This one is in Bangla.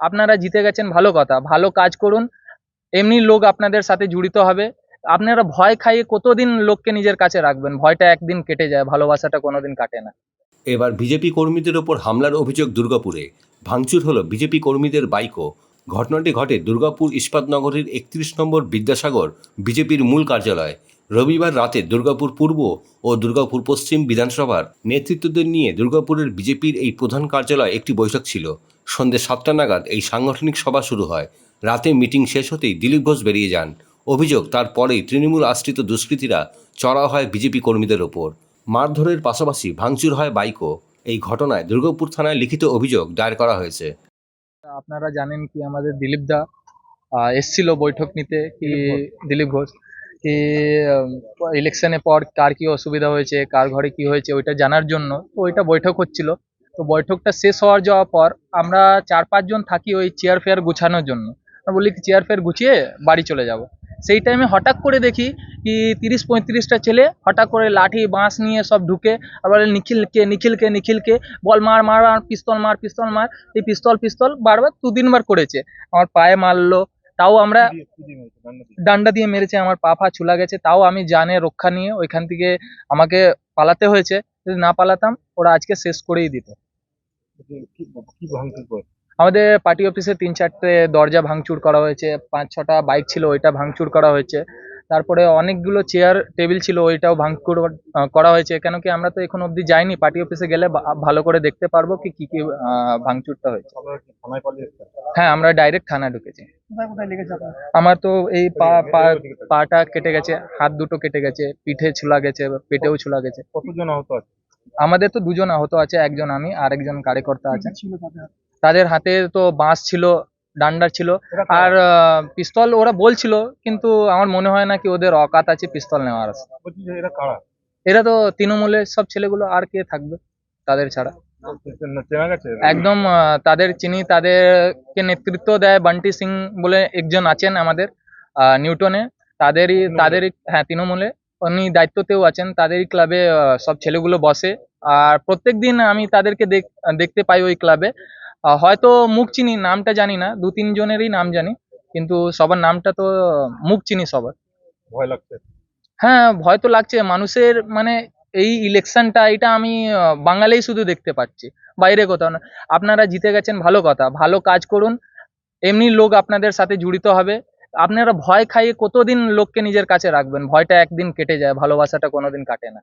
আপনারা জিতে গেছেন, ভালো কথা। ভালো কাজ করুন। এমনি লোক আপনাদের সাথে জড়িত হবে। আপনারা ভয় খাইয়ে কতদিন লোককে নিজের কাছে রাখবেন? ভয়টা একদিন কেটে যায়, ভালোবাসাটা কোনোদিন কাটে না। এবার বিজেপি কর্মীদের ওপর হামলার অভিযোগ দুর্গাপুরে। ভাঙচুর হলো বিজেপি কর্মীদের বাইকও। ঘটনাটি ঘটে দুর্গাপুর ইস্পাতনগরীর একত্রিশ নম্বর বিদ্যাসাগর বিজেপির মূল কার্যালয়। রবিবার রাতে দুর্গাপুর পূর্ব ও দুর্গাপুর পশ্চিম বিধানসভার নেতৃত্বদের নিয়ে দুর্গাপুরের বিজেপির এই প্রধান কার্যালয়ে একটি বৈঠক ছিল। সন্ধ্যে সাতটা নাগাদ এই সাংগঠনিক সভা শুরু হয়। রাতে মিটিং শেষ হতেই দিলীপ ঘোষ বেরিয়ে যান। অভিযোগ তারপরেই তৃণমূল আশ্রিত দুষ্কৃতীরা চড়া হয় বিজেপি কর্মীদের ওপর। মারধরের পাশাপাশি ভাঙচুর হয় বাইকও। এই ঘটনায় দুর্গাপুর থানায় লিখিত অভিযোগ দায়ের করা হয়েছে। আপনারা জানেন কি আমাদের দিলীপ দা এসছিল বৈঠক নিতে কি দিলীপ ঘোষ। কি ইলেকশনের পর কার কি অসুবিধা হয়েছে কার ঘরে কি হয়েছে ওইটা জানার জন্য তো ওইটা বৈঠক হচ্ছিল। তো বৈঠকটা শেষ হওয়ার যাওয়ার পর আমরা চার পাঁচজন থাকি ওই চেয়ার ফেয়ার গুছানোর জন্য। বলি চেয়ার ফেয়ার গুছিয়ে বাড়ি চলে যাব। সেই টাইমে হঠাৎ করে দেখি কি তিরিশ পঁয়ত্রিশটা ছেলে হঠাৎ করে লাঠি বাঁশ নিয়ে সব ঢুকে আবার বলে নিখিলকে নিখিলকে নিখিলকে বল মার মার আর পিস্তল মার পিস্তল মার। এই পিস্তল পিস্তল বারবার দু তিনবার করেছে। আমার পায়ে মারলো তাও আমরা ডান্ডা দিয়ে মেরেছে আমার পা ফা ছুলা গেছে তাও আমি জানে রক্ষা নিয়ে ওইখান থেকে আমাকে পালাতে হয়েছে। যদি না পালাতাম ওরা আজকে শেষ করেই দিত। আমাদের পার্টি অফিসে তিন চারটে দরজা ভাঙচুর করা হয়েছে পাঁচ ছটা বাইক ছিল ওইটা ভাঙচুর করা হয়েছে। তারপরে অনেকগুলো চেয়ার টেবিল ছিল ওইটাও ভাঙচুর করা হয়েছে। কেন কি আমরা তো এখন অবধি যাইনি পার্টি অফিসে গেলে ভালো করে দেখতে পারব কি কি কি ভাঙচুরটা হয়েছে। হ্যাঁ আমরা ডাইরেক্ট থানায় ঢুকেছি। আমার তো এই পা পা পাটা কেটে গেছে হাত দুটো কেটে গেছে পিঠে ছুলা গেছে পেটেও ছুলা গেছে। কতজন আহত আছে? আমাদের তো দুজন আহত আছে একজন আমি আর একজন কার্যকর্তা আছে। তাদের? হাতে তো বাঁশ ছিল ডান্ডা ছিল আর পিস্তল ওরা বলছিল কিন্তু আমার মনে হয় না কি ওদের অকাত আছে পিস্তল নেওয়ার এরা তো তৃণমূলের সব ছেলেগুলো আর কে থাকবে তাদের ছাড়া। একদম তাদের চিনি তাদেরকে নেতৃত্ব দেয় বান্টি সিং বলে একজন আছেন আমাদের আহ, নিউটনে। তাদেরই তাদেরই হ্যাঁ তৃণমূলে। উনি দায়িত্বতেও আছেন তাদেরই ক্লাবে সব ছেলেগুলো বসে। আর প্রত্যেক দিন আমি তাদেরকে দেখ- দেখতে পাই ওই ক্লাবে হয়তো মুখ চিনি নামটা জানি না দু তিন জনেরই নাম জানি কিন্তু সবার নামটা তো মুখ চিনি সবার। ভয় লাগছে? হ্যাঁ ভয় তো লাগছে। মানুষের মানে এই ইলেকশনটা এটা আমি বাঙালিই শুধু দেখতে পাচ্ছি বাইরে কোথাও না। আপনারা জিতে গেছেন ভালো কথা। ভালো কাজ করুন। এমনি লোক আপনাদের সাথে জড়িত হবে। আপনারা ভয় খাইয়ে কতদিন লোককে নিজের কাছে রাখবেন? ভয়টা একদিন কেটে যায়, ভালোবাসাটা কোনোদিন কাটে না।